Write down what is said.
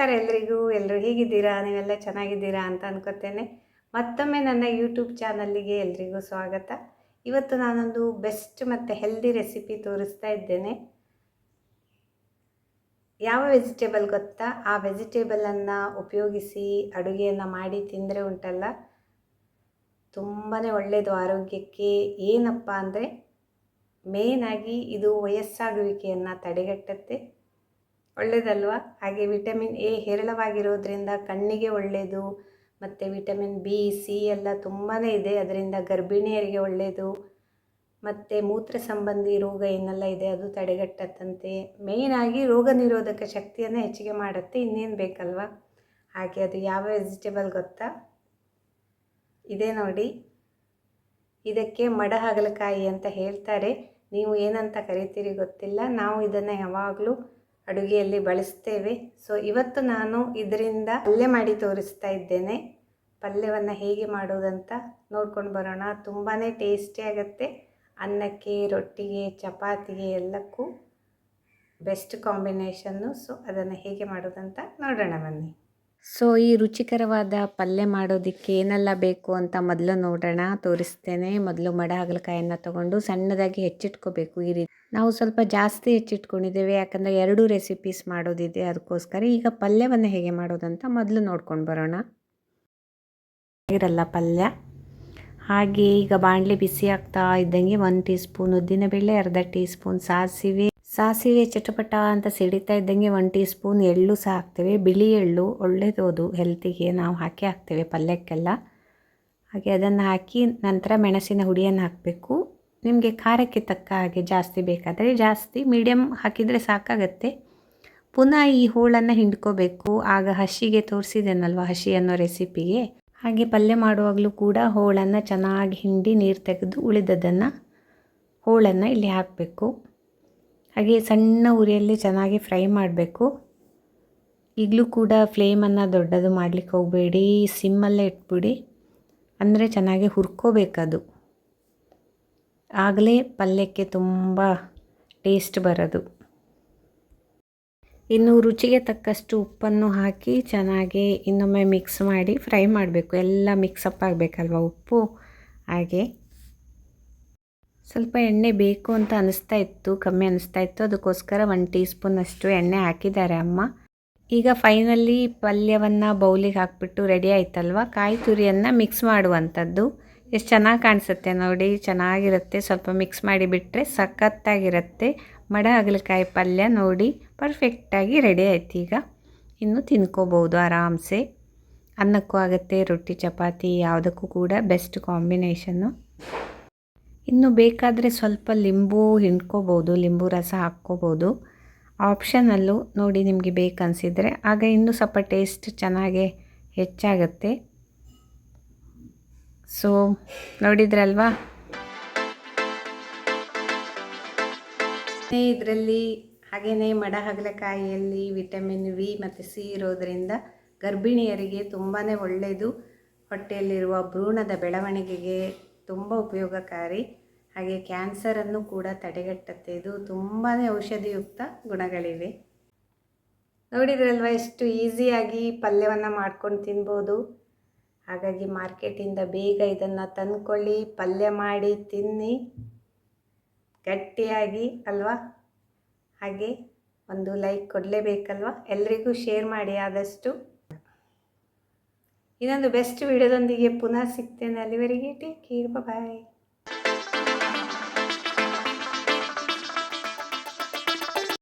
ನಮಸ್ಕಾರ ಎಲ್ರಿಗೂ ಎಲ್ಲರೂ ಹೇಗಿದ್ದೀರಾ, ನೀವೆಲ್ಲ ಚೆನ್ನಾಗಿದ್ದೀರಾ ಅಂತ ಅನ್ಕೋತೇನೆ. ಮತ್ತೊಮ್ಮೆ ನನ್ನ ಯೂಟ್ಯೂಬ್ ಚಾನಲ್ಲಿಗೆ ಎಲ್ರಿಗೂ ಸ್ವಾಗತ. ಇವತ್ತು ನಾನೊಂದು ಬೆಸ್ಟ್ ಮತ್ತು ಹೆಲ್ದಿ ರೆಸಿಪಿ ತೋರಿಸ್ತಾ ಇದ್ದೇನೆ. ಯಾವ ವೆಜಿಟೇಬಲ್ ಗೊತ್ತಾ? ಆ ವೆಜಿಟೇಬಲನ್ನು ಉಪಯೋಗಿಸಿ ಅಡುಗೆಯನ್ನು ಮಾಡಿ ತಿಂದರೆ ಉಂಟಲ್ಲ? ತುಂಬಾ ಒಳ್ಳೆಯದು ಆರೋಗ್ಯಕ್ಕೆ. ಏನಪ್ಪ ಅಂದರೆ ಮೇನಾಗಿ ಇದು ವಯಸ್ಸಾಗುವಿಕೆಯನ್ನು ತಡೆಗಟ್ಟುತ್ತೆ. ಒಳ್ಳೆಯದಲ್ವಾ ಹಾಗೆ ವಿಟಮಿನ್ ಎ ಹೇರಳವಾಗಿರೋದ್ರಿಂದ ಕಣ್ಣಿಗೆ ಒಳ್ಳೆಯದು ಮತ್ತು ವಿಟಮಿನ್ ಬಿ, ಸಿ ಎಲ್ಲ ತುಂಬಾ ಇದೆ. ಅದರಿಂದ ಗರ್ಭಿಣಿಯರಿಗೆ ಒಳ್ಳೆಯದು ಮತ್ತು ಮೂತ್ರ ಸಂಬಂಧಿ ರೋಗ ಏನೆಲ್ಲ ಇದೆ. ಅದು ತಡೆಗಟ್ಟತ್ತಂತೆ. ಮೇಯ್ನಾಗಿ ರೋಗ ನಿರೋಧಕ ಶಕ್ತಿಯನ್ನು ಹೆಚ್ಚಿಗೆ ಮಾಡುತ್ತೆ. ಇನ್ನೇನು ಬೇಕಲ್ವಾ? ಹಾಗೆ ಅದು ಯಾವ ವೆಜಿಟೇಬಲ್ ಗೊತ್ತಾ? ಇದೆ ನೋಡಿ. ಇದಕ್ಕೆ ಮಡ ಹಾಗಲಕಾಯಿ ಅಂತ ಹೇಳ್ತಾರೆ. ನೀವು ಏನಂತ ಕರಿತೀರಿ ಗೊತ್ತಿಲ್ಲ. ನಾವು ಇದನ್ನು ಯಾವಾಗಲೂ ಅಡುಗೆಯಲ್ಲಿ ಬಳಸ್ತೇವೆ. ಸೊ ಇವತ್ತು ನಾನು ಇದರಿಂದ ಪಲ್ಯ ಮಾಡಿ ತೋರಿಸ್ತಾ ಇದ್ದೇನೆ. ಪಲ್ಯವನ್ನು ಹೇಗೆ ಮಾಡೋದಂತ ನೋಡ್ಕೊಂಡು ಬರೋಣ. ತುಂಬಾ ಟೇಸ್ಟಿ ಆಗುತ್ತೆ. ಅನ್ನಕ್ಕೆ, ರೊಟ್ಟಿಗೆ, ಚಪಾತಿಗೆ ಎಲ್ಲಕ್ಕೂ ಬೆಸ್ಟ್ ಕಾಂಬಿನೇಷನ್ನು. ಸೊ ಅದನ್ನು ಹೇಗೆ ಮಾಡೋದಂತ ನೋಡೋಣ ಬನ್ನಿ. ಸೊ ಈ ರುಚಿಕರವಾದ ಪಲ್ಯ ಮಾಡೋದಕ್ಕೆ ಏನೆಲ್ಲ ಬೇಕು ಅಂತ ಮೊದಲು ನೋಡೋಣ, ತೋರಿಸ್ತೇನೆ. ಮೊದಲು ಮಡ ಹಾಗಲಕಾಯನ್ನು ತಗೊಂಡು ಸಣ್ಣದಾಗಿ ಹೆಚ್ಚಿಟ್ಕೋಬೇಕು ಈ ರೀತಿ. ನಾವು ಸ್ವಲ್ಪ ಜಾಸ್ತಿ ಹೆಚ್ಚಿಟ್ಕೊಂಡಿದ್ದೇವೆ, ಯಾಕಂದರೆ ಎರಡು ರೆಸಿಪೀಸ್ ಮಾಡೋದಿದೆ ಅದಕ್ಕೋಸ್ಕರ. ಈಗ ಪಲ್ಯವನ್ನು ಹೇಗೆ ಮಾಡೋದಂತ ಮೊದಲು ನೋಡ್ಕೊಂಡು ಬರೋಣ. ಇರಲ್ಲ ಪಲ್ಯ. ಹಾಗೆ ಈಗ ಬಾಣಲೆ ಬಿಸಿ ಆಗ್ತಾ ಇದ್ದಂಗೆ ಒಂದು ಟೀ ಸ್ಪೂನ್ ಉದ್ದಿನಬೇಳೆ, ಅರ್ಧ ಟೀ ಸ್ಪೂನ್ ಸಾಸಿವೆ ಸಾಸಿವೆ ಚಟಪಟ ಅಂತ ಸಿಡಿತಾ ಇದ್ದಂಗೆ ಒನ್ ಟೀ ಸ್ಪೂನ್ ಎಳ್ಳು ಸಹ ಹಾಕ್ತೇವೆ. ಬಿಳಿ ಎಳ್ಳು ಒಳ್ಳೆಯದು ಹೆಲ್ತಿಗೆ ನಾವು ಹಾಕಿ ಹಾಕ್ತೇವೆ ಪಲ್ಯಕ್ಕೆಲ್ಲ. ಹಾಗೆ ಅದನ್ನು ಹಾಕಿ ನಂತರ ಮೆಣಸಿನ ಹುಡಿಯನ್ನು ಹಾಕಬೇಕು. ನಿಮಗೆ ಖಾರಕ್ಕೆ ತಕ್ಕ ಹಾಗೆ ಜಾಸ್ತಿ ಬೇಕಾದರೆ ಜಾಸ್ತಿ ಮೀಡಿಯಮ್ ಹಾಕಿದರೆ ಸಾಕಾಗತ್ತೆ. ಪುನಃ ಈ ಹೋಳನ್ನು ಹಿಂಡ್ಕೋಬೇಕು. ಆಗ ಹಸಿಗೆ ತೋರಿಸಿದೆನಲ್ವ ಹಸಿ ಅನ್ನೋ ರೆಸಿಪಿಗೆ ಹಾಗೆ ಪಲ್ಯ ಮಾಡುವಾಗಲೂ ಕೂಡ ಹೋಳನ್ನು ಚೆನ್ನಾಗಿ ಹಿಂಡಿ ನೀರು ತೆಗೆದು ಉಳಿದದನ್ನು ಹೋಳನ್ನು ಇಲ್ಲಿ ಹಾಕಬೇಕು. ಹಾಗೆ ಸಣ್ಣ ಉರಿಯಲ್ಲಿ ಚೆನ್ನಾಗಿ ಫ್ರೈ ಮಾಡಬೇಕು. ಈಗಲೂ ಕೂಡ ಫ್ಲೇಮನ್ನು ದೊಡ್ಡದು ಮಾಡಲಿಕ್ಕೆ ಹೋಗಬೇಡಿ ಸಿಮ್ಮಲ್ಲೇ ಇಟ್ಬಿಡಿ. ಅಂದರೆ ಚೆನ್ನಾಗಿ ಹುರ್ಕೋಬೇಕದು. ಆಗಲೇ ಪಲ್ಯಕ್ಕೆ ತುಂಬ ಟೇಸ್ಟ್ ಬರೋದು. ಇನ್ನು ರುಚಿಗೆ ತಕ್ಕಷ್ಟು ಉಪ್ಪನ್ನು ಹಾಕಿ ಚೆನ್ನಾಗಿ ಇನ್ನೊಮ್ಮೆ ಮಿಕ್ಸ್ ಮಾಡಿ ಫ್ರೈ ಮಾಡಬೇಕು. ಎಲ್ಲ ಮಿಕ್ಸಪ್ ಆಗಬೇಕಲ್ವ ಉಪ್ಪು? ಹಾಗೆ. ಸ್ವಲ್ಪ ಎಣ್ಣೆ ಬೇಕು ಅಂತ ಅನಿಸ್ತಾ ಇತ್ತು, ಕಮ್ಮಿ ಅನಿಸ್ತಾ ಇತ್ತು. ಅದಕ್ಕೋಸ್ಕರ ಒಂದು ಟೀ ಸ್ಪೂನಷ್ಟು ಎಣ್ಣೆ ಹಾಕಿದ್ದಾರೆ ಅಮ್ಮ. ಈಗ ಫೈನಲಿ ಪಲ್ಯವನ್ನು ಬೌಲಿಗೆ ಹಾಕ್ಬಿಟ್ಟು ರೆಡಿ ಆಯ್ತಲ್ವ? ಕಾಯಿ ತುರಿಯನ್ನು ಮಿಕ್ಸ್ ಮಾಡುವಂಥದ್ದು. ಎಷ್ಟು ಚೆನ್ನಾಗಿ ಕಾಣಿಸುತ್ತೆ ನೋಡಿ, ಚೆನ್ನಾಗಿರುತ್ತೆ. ಸ್ವಲ್ಪ ಮಿಕ್ಸ್ ಮಾಡಿಬಿಟ್ರೆ ಸಖತ್ತಾಗಿರುತ್ತೆ. ಮಡ ಹಾಗಲಕಾಯಿ ಪಲ್ಯ ನೋಡಿ ಪರ್ಫೆಕ್ಟಾಗಿ ರೆಡಿ ಆಯ್ತು ಈಗ. ಇನ್ನು ತಿನ್ಕೋಬೋದು ಆರಾಮ್ಸೆ. ಅನ್ನಕ್ಕೂ ಆಗುತ್ತೆ, ರೊಟ್ಟಿ, ಚಪಾತಿ ಯಾವುದಕ್ಕೂ ಕೂಡ ಬೆಸ್ಟ್ ಕಾಂಬಿನೇಷನ್ನು ಇನ್ನು ಬೇಕಾದರೆ ಸ್ವಲ್ಪ ಲಿಂಬು ಹಿಂಡ್ಕೋಬೋದು, ಲಿಂಬು ರಸ ಹಾಕ್ಕೋಬೋದು. ಆಪ್ಷನಲ್ಲೂ ನೋಡಿ ನಿಮಗೆ ಬೇಕನ್ಸಿದ್ರೆ. ಆಗ ಇನ್ನೂ ಸ್ವಲ್ಪ ಟೇಸ್ಟ್ ಚೆನ್ನಾಗೆ ಹೆಚ್ಚಾಗುತ್ತೆ. ಸೊ ನೋಡಿದ್ರಲ್ವಾ? ಇದರಲ್ಲಿ ಹಾಗೆಯೇ ಮಡ ಹಾಗಲಕಾಯಿಯಲ್ಲಿ ವಿಟಮಿನ್ ವಿ ಮತ್ತು ಸಿ ಇರೋದರಿಂದ ಗರ್ಭಿಣಿಯರಿಗೆ ತುಂಬಾ ಒಳ್ಳೆಯದು ಹೊಟ್ಟೆಯಲ್ಲಿರುವ ಭ್ರೂಣದ ಬೆಳವಣಿಗೆಗೆ ತುಂಬ ಉಪಯೋಗಕಾರಿ. ಹಾಗೆ ಕ್ಯಾನ್ಸರನ್ನು ಕೂಡ ತಡೆಗಟ್ಟುತ್ತೆ. ಇದು ತುಂಬಾ ಔಷಧಿಯುಕ್ತ ಗುಣಗಳಿವೆ. ನೋಡಿದ್ರಲ್ವ, ಎಷ್ಟು ಈಸಿಯಾಗಿ ಪಲ್ಯವನ್ನು ಮಾಡ್ಕೊಂಡು ತಿನ್ಬೋದು. ಹಾಗಾಗಿ ಮಾರ್ಕೆಟಿಂದ ಬೇಗ ಇದನ್ನು ತಂದ್ಕೊಳ್ಳಿ, ಪಲ್ಯ ಮಾಡಿ ತಿನ್ನಿ. ಗಟ್ಟಿಯಾಗಿ ಅಲ್ವಾ? ಹಾಗೆ ಒಂದು ಲೈಕ್ ಕೊಡಲೇಬೇಕಲ್ವ? ಎಲ್ರಿಗೂ ಶೇರ್ ಮಾಡಿ ಆದಷ್ಟು. ಇನ್ನೊಂದು ಬೆಸ್ಟ್ ವಿಡಿಯೋದೊಂದಿಗೆ ಪುನಃ ಸಿಗ್ತೇನೆ ಅಲ್ಲಿವರೆಗೆ. Take care bye